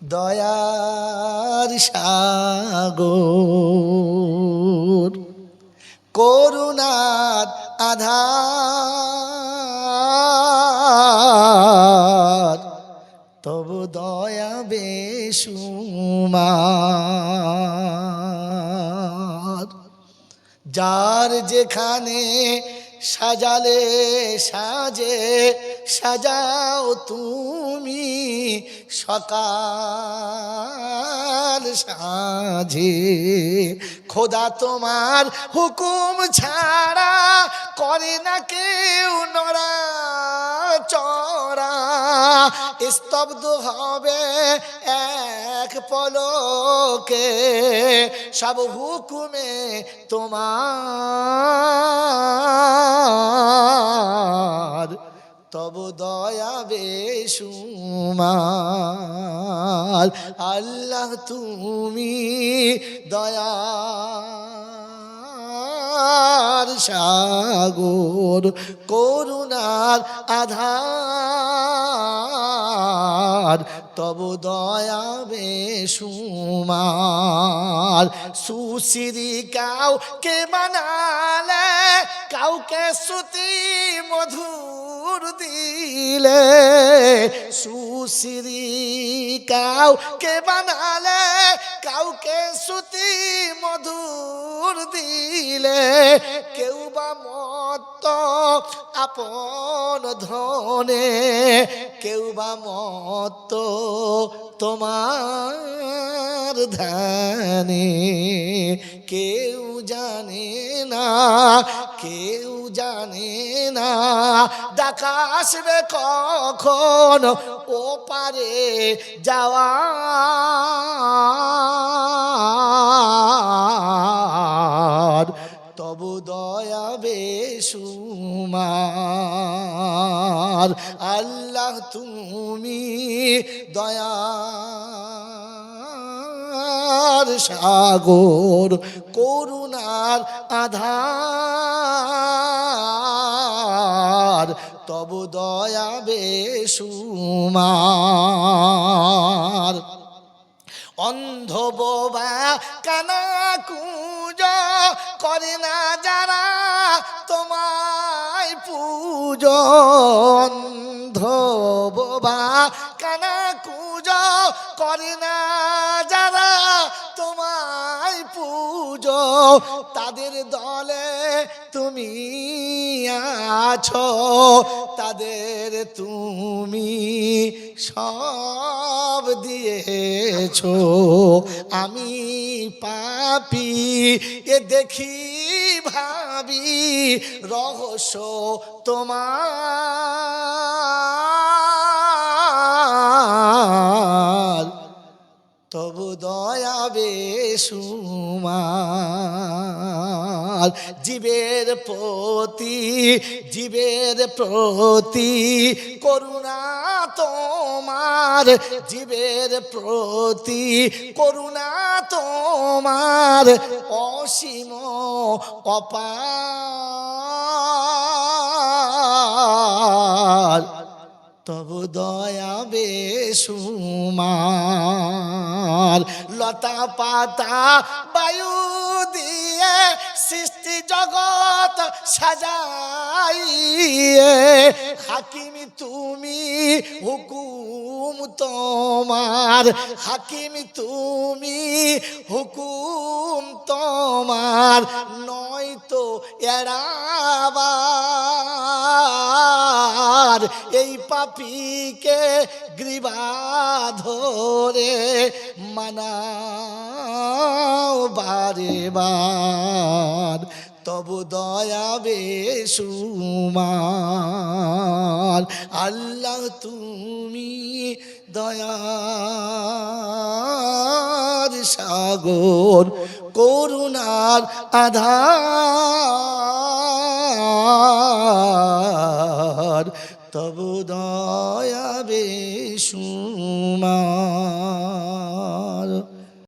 দয়ার সাগর করুণার আধার তবু দয়া বেসুমার যার যেখানে সাজালে সাজে সাজাও তুমি সকাল সাজে খোদা তোমার হুকুম ছাড়া করে না কেউ নড়া চড়া স্তব্ধ হবে এক পলকে, সব হুকুমে তোমার। তব দয়া সুমাল আল্লাহ তুমি দয়া সাগর করুণার আধার। তব দয়া বেসুমার সুশ্রী কাউকে বানালে, কাউকে শ্রুতি মধুর দিলে। কাউ কেবা বানালে, কাউকে শ্রুতি মধুর দিলে কেউ বা মত আপন ধনে, কেউ বা মত তোমার ধানে। কেউ জানে না, কেউ জানে না, ডাকা আসবে কখন ও পারে যাওয়ার তবু দয়া বেসুমার আল্লাহ তুমি দয়ার সাগর করুণার আধার। তব দয়া বেসুমার অন্ধ বোবা কানা কুজ করে না যারা তোমায় পূজ। অন্ধ বোবা কানা কুজ করে না যারা তোমায় পুজ, তাদের দলে তুমি আছো, তাদের তুমি সব দিয়েছ। আমি পাপি, এ দেখি ভাবি, রহস্য তোমার। দয়া বেসুমার জীবের প্রতি জীবের প্রতি করুণা তোমার। জীবের প্রতি করুণা তোমার। অসীম অপার তবু দয়া বেসুমার লতা পাতা বায়ু দিয়ে সৃষ্টি জগৎ সাজাইয়ে। হাকিম, তুমি হুকুম তোমার। হাকিম, তুমি হুকুম এই পাপিকে গ্রীবা ধরে মানাও বারে বার তবু দয়া বেসুমার আল্লাহ তুমি দয়ার সাগর, করুণার আধার। তবু দয়া বেসুমার